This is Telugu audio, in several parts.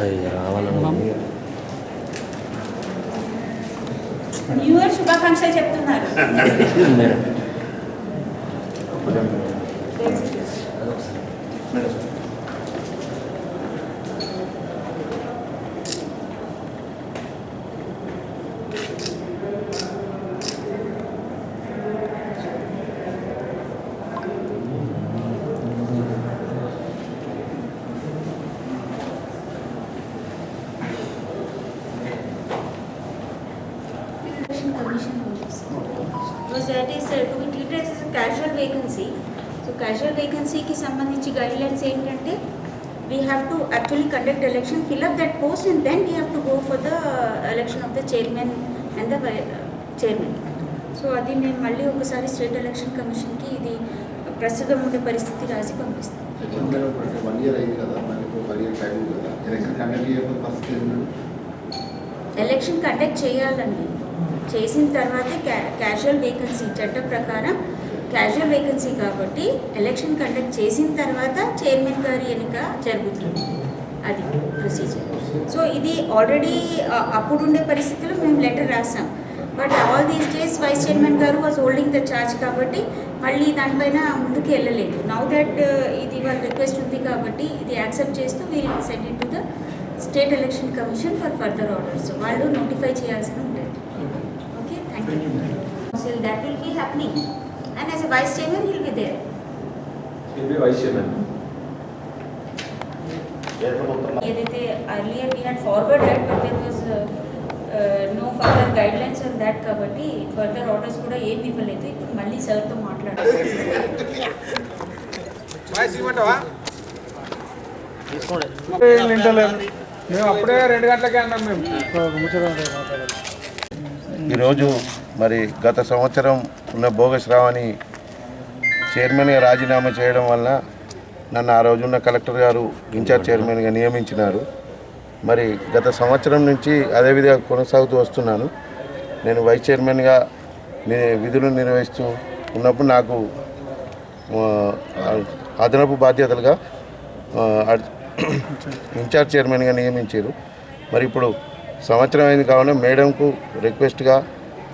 అయ్య రావాలన్నా న్యూ ఇయర్ శుభాకాంక్షలు చెప్తున్నారు madam. Was that is uh, to be treated as a casual vacancy. So casual వేకెన్సీకి సంబంధించి గైడ్లైన్స్ ఏంటంటే we have to actually conduct election fill up that post and then we have to go for the election of the chairman and the chairman so అది నేను మళ్ళీ ఒకసారి స్టేట్ ఎలక్షన్ కమిషన్కి ఇది ప్రస్తుతం ఉండే పరిస్థితి రాసి ఏంటంటే ఎలక్షన్ కండక్ట్ చేయాలండి. చేసిన తర్వాత క్యా క్యాజువల్ వేకెన్సీ చట్టం ప్రకారం క్యాజువల్ వేకెన్సీ కాబట్టి ఎలక్షన్ కండక్ట్ చేసిన తర్వాత చైర్మన్ గారి ఎన్నిక జరుగుతుంది. అది ప్రొసీజర్ సో ఇది ఆల్రెడీ అప్పుడుండే పరిస్థితుల్లో మేము లెటర్ రాసాం. But all these days vice chairman గారు వాజ్ హోల్డింగ్ ద ఛార్జ్ కాబట్టి మళ్ళీ దానిపైన ముందుకు వెళ్ళలేదు. నౌ దట్ ఇది వాళ్ళ రిక్వెస్ట్ ఉంది కాబట్టి ఇది యాక్సెప్ట్ చేస్తూ we'll send it to the state election commission for further orders వాళ్ళు నోటిఫై చేయాల్సిన ఉంటుంది okay thank you that will be happening and as a vice chairman will be there vice chairman ఏదైతే earlier we had forwarded but there was no further guidelines on that కాబట్టి ఫర్దర్ ఆర్డర్స్ కూడా ఏమి ఇవ్వలేదు ఇప్పుడు మళ్ళీ సార్తో మాట్లాడాలి మేము అప్పుడే రెండు గంటలకే అన్నాం మేము ఈరోజు మరి గత సంవత్సరం ఉన్న బోగస్ చైర్మన్గా రాజీనామా చేయడం వల్ల నన్ను ఆ రోజున్న కలెక్టర్ గారు ఇన్ఛార్జ్ చైర్మన్గా నియమించినారు. మరి గత సంవత్సరం నుంచి అదే విధంగా కొనసాగుతూ వస్తున్నాను. నేను వైస్ చైర్మన్గా విధులు నిర్వహిస్తూ ఉన్నప్పుడు నాకు అదనపు బాధ్యతలుగా ఇన్ఛార్జ్ చైర్మన్గా నియమించారు. మరి ఇప్పుడు సంవత్సరం అయింది కావున మేడంకు రిక్వెస్ట్గా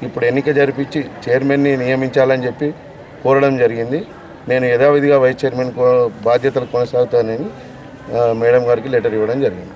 ఇప్పుడు ఎన్నిక జరిపించి చైర్మన్ని నియమించాలని చెప్పి కోరడం జరిగింది. నేను యథావిధిగా వైస్ చైర్మన్ కో- బాధ్యతలు కొనసాగుతానని మేడం గారికి లెటర్ ఇవ్వడం జరిగింది.